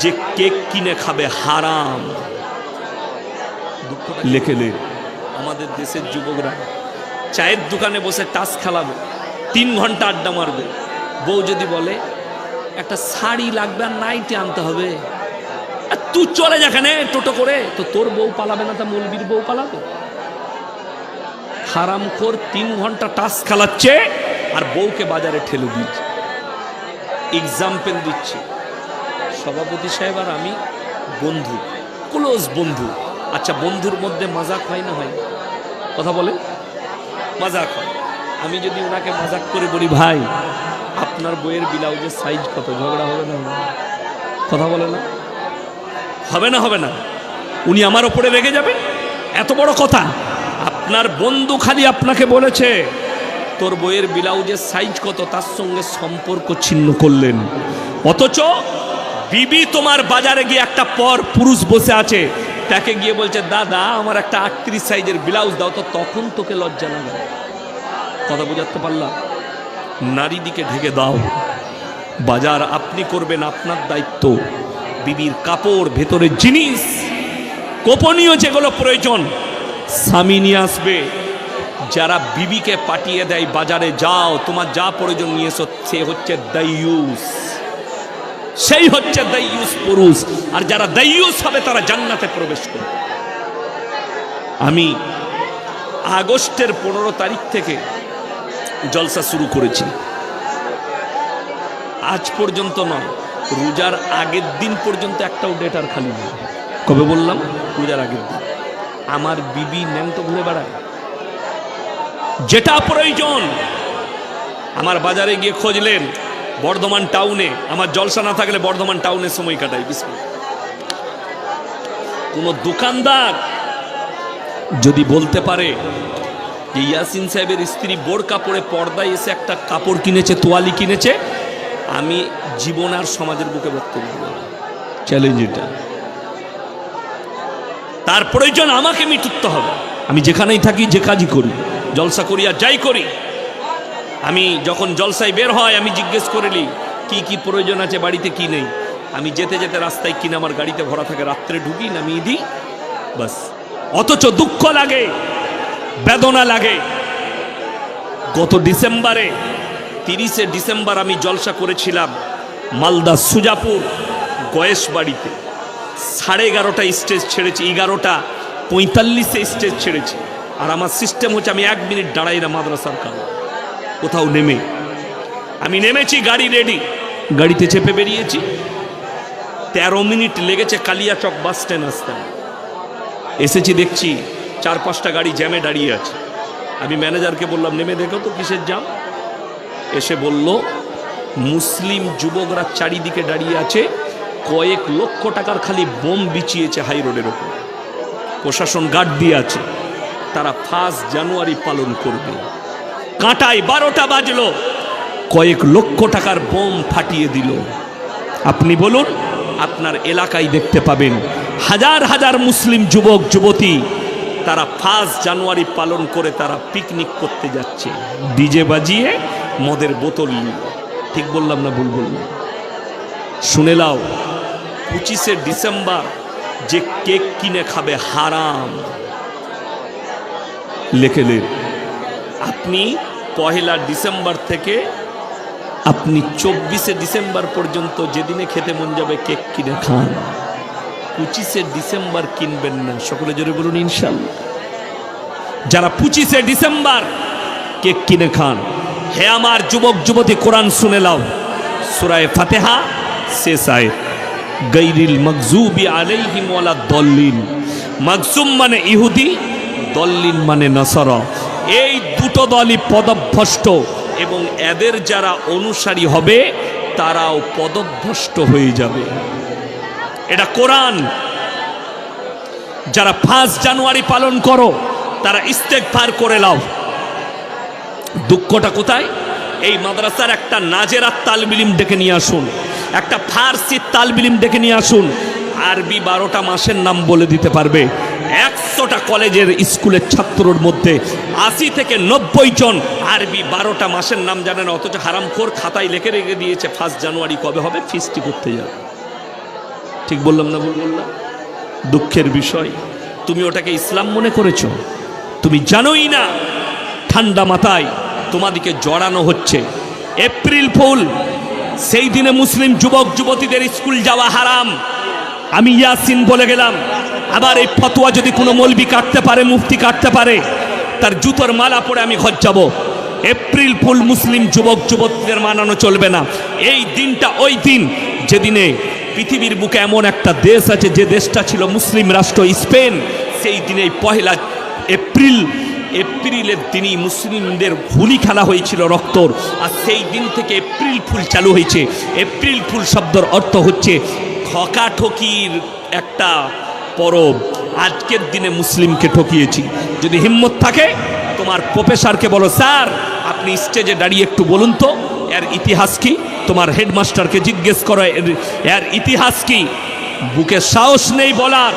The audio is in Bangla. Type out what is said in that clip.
যে কেক কিনে খাবে হারাম। লেখে লে আমাদের দেশের যুবকরা চায়ের দোকানে বসে টাস খেলাবে তিন ঘণ্টা আড্ডা মারবে। বউ যদি বলে একটা শাড়ি লাগবে আর নাইটি আনতে হবে। আর তুই চলে যেখানে টোটো করে তো তোর বউ পালাবে না তা মলবির বউ পালাবে? হারাম খোর তিন ঘণ্টা টাস খেলাচ্ছে আর বউকে বাজারে ঠেলে দিচ্ছে। এক্সাম্পল দিচ্ছে। সভাপতি সাহেব আর আমি বন্ধু ক্লোজ বন্ধু। আচ্ছা বন্ধুর মধ্যে মাজাক হয় না হয়? কথা বলে মাজাক হয়। আমি যদি ওনাকে মাজাক করে বলি, ভাই, আপনার বইয়ের ব্লাউজের সাইজ কত? ঝগড়া হবে না? কথা বলে না? হবে না হবে না। উনি আমার ওপরে রেগে যাবেন? এত বড় কথা। আপনার বন্ধু খালি আপনাকে বলেছে, তোর বইয়ের ব্লাউজের সাইজ কত? তার সঙ্গে সম্পর্ক ছিন্ন করলেন। অথচ বিবি তোমার বাজারে গিয়ে একটা পর পুরুষ বসে আছে। তাকে গিয়ে বলছে, দাদা, আমার একটা আটত্রিশ সাইজের ব্লাউজ দাও তো, তখন তোকে লজ্জা লাগে কথা বোঝাতে পারলাম? নারী দিকে ঢেকে দাও। বাজার আপনি করবেন আপনার দায়িত্ব। বিবির কাপড় ভেতরের জিনিস, গোপনীয় যেগুলো প্রয়োজন, স্বামী নিয়ে আসবে। যারা বিবিকে পাঠিয়ে দেয় বাজারে, যাও, তোমার যা প্রয়োজন নিয়ে এসো, সে হচ্ছে দাইয়ুস সেই হচ্ছে দাইয়ুস পুরুষ। আর যারা দাইয়ুস হবে, তারা জান্নাতে প্রবেশ করবে। আমি আগস্টের পনেরো তারিখ থেকে জলসা শুরু করেছি। আজ পর্যন্ত নয়, রোজার আগের দিন পর্যন্ত একটাও ডেট আর খালি নেই। কবে বললাম? রোজার আগের দিন। আমার বিবি ন্যাংটো ঘুরে বেড়ায়। যেটা প্রয়োজন, আমার বাজারে গিয়ে খুঁজলেন। বর্ধমান টাউনে, আমার জলসা না থাকলে বর্ধমান টাউনে সময় কাটাই, বিস্কুট। কোনো দোকানদার যদি বলতে পারে যে ইয়াসিন সাহেবের স্ত্রী বোরকা পরে পর্দায় এসে একটা কাপড় কিনেছে, তোয়ালি কিনেছে, আমি জীবন আর সমাজের বুকে বক্তব্য চ্যালেঞ্জ এটা। তার প্রয়োজন আমাকে মিটুতে হবে। আমি যেখানেই থাকি, যে কাজই করি, জলসা করি আর যাই করি আমি যখন জলসায় বের হয়, আমি জিজ্ঞেস করিলি কি কি প্রয়োজন আছে বাড়িতে, কি নেই? আমি যেতে যেতে রাস্তায় কিনে আমার গাড়িতে ভরা থাকে, রাত্রে ঢুকি, নামিয়ে দিই, বাস। অথচ দুঃখ লাগে, বেদনা লাগে। গত ডিসেম্বরে, তিরিশে ডিসেম্বর আমি জলসা করেছিলাম মালদা সুজাপুর গয়েশ বাড়িতে। সাড়ে এগারোটা স্টেজ ছেড়েছি, এগারোটা পঁয়তাল্লিশে স্টেজ ছেড়েছি। আর আমার সিস্টেম হচ্ছে আমি এক মিনিট দাঁড়াই না মাদ্রাসার কারণ কোথাও নেমে। আমি নেমেছি, গাড়ি রেডি গাড়িতে চেপে বেরিয়েছি। তেরো মিনিট লেগেছে কালিয়াচক বাস স্ট্যান্ড আসতে। এসেছি, দেখছি চার পাঁচটা গাড়ি জ্যামে দাঁড়িয়ে আছে। আমি ম্যানেজারকে বললাম, নেমে দেখো তো কিসের জাম এসে বলল, মুসলিম যুবকরা চারিদিকে দাঁড়িয়ে আছে। কয়েক লক্ষ টাকার খালি বোম বিছিয়েছে হাই রোডের ওপর। প্রশাসন গার্ড দিয়ে আছে। তারা ফার্স্ট জানুয়ারি পালন করবে। কাঁটায় বারোটা বাজলো। কয়েক লক্ষ টাকার বোম ফাটিয়ে দিল। আপনি বলুন, আপনার এলাকায় দেখতে পাবেন হাজার হাজার মুসলিম যুবক, যুবতী, তারা ফার্স্ট জানুয়ারি পালন করে তারা পিকনিক করতে যাচ্ছে। ডিজে বাজিয়ে মদের বোতল ঠিক বললাম না ভুল বললাম? শুনে লাও পঁচিশে ডিসেম্বর যে কেক কিনে খাবে হারাম। লেখে লে আপনি পহেলা ডিসেম্বর থেকে আপনি চব্বিশে ডিসেম্বর পর্যন্ত যেদিনে খেতে মন যাবে কেক কিনে খান। পঁচিশে ডিসেম্বর কিনবেন না। সকলে জোরে বলুন, ইনশাল্লাহ। যারা পঁচিশে ডিসেম্বর কেক কিনে খান, হে আমার যুবক, যুবতী, কোরআন শুনে লাও সুরায় ফাতেহা, শেষ আয় গৈরিল মকজুবি আলাইহিম ওয়ালা দল্লিন মকজুম মানে ইহুদি দল্লিন মানে নসর। এই দুটো দলই পদভ্রষ্ট এবং এদের যারা অনুসারী হবে, তারাও পদভ্রষ্ট হয়ে যাবে। এটা কোরআন। যারা ফার্স্ট জানুয়ারি পালন করো, তারা ইস্তেকফার করে লাও দুঃখটা কোথায়? এই মাদ্রাসার একটা নাজেরাত তালবিলিম ডেকে নিয়ে আসুন, একটা ফার্সি তালবিলিম ডেকে নিয়ে আসুন, আরবি বারোটা মাসের নাম বলে দিতে পারবে। একশোটা কলেজের স্কুলের ছাত্রর মধ্যে আশি থেকে নব্বই জন আরবি বারোটা মাসের নাম জানে না, অথচ হারামখোর খাতায় লেখে রেখে দিয়েছে, ফার্স্ট জানুয়ারি কবে হবে? ফিস্টি করতে যাবে। ঠিক বললাম না ভুল বললাম? দুঃখের বিষয়। তুমি ওটাকে ইসলাম মনে করেছ? তুমি জানোই না। ঠান্ডা মাথায় তোমাদিকে জড়ানো হচ্ছে। এপ্রিল ফুল, সেই দিনে মুসলিম যুবক যুবতীদের স্কুল যাওয়া হারাম। আমি ইয়াসিন বলে গেলাম। আবার এই ফতোয়া যদি কোনো মলবি কাটতে পারে, মুফতি কাটতে পারে, তার জুতোর মালা পরে আমি ঘর যাব। এপ্রিল ফুল মুসলিম যুবক যুবতীদের মানানো চলবে না। এই দিনটা ওই দিন, যেদিনে পৃথিবীর বুকে এমন একটা দেশ আছে, যে দেশটা ছিল মুসলিম রাষ্ট্র স্পেন, সেই দিনে পহেলা এপ্রিল, এপ্রিলের দিনই মুসলিমদের হোলি খেলা হয়েছিল রক্তর। আর সেই দিন থেকে এপ্রিল ফুল চালু হয়েছে। এপ্রিল ফুল শব্দর অর্থ হচ্ছে ঠকাঠকির একটা পরব। আজকের দিনে মুসলিমকে ঠকিয়েছি। যদি হিম্মত থাকে, তোমার প্রফেসরকে বলো, স্যার, আপনি স্টেজে দাঁড়িয়ে একটু বলুন তো, এর ইতিহাস কি? তোমার হেডমাস্টারকে জিজ্ঞেস করো, এর ইতিহাস কি? বুকে সাহস নেই বলার।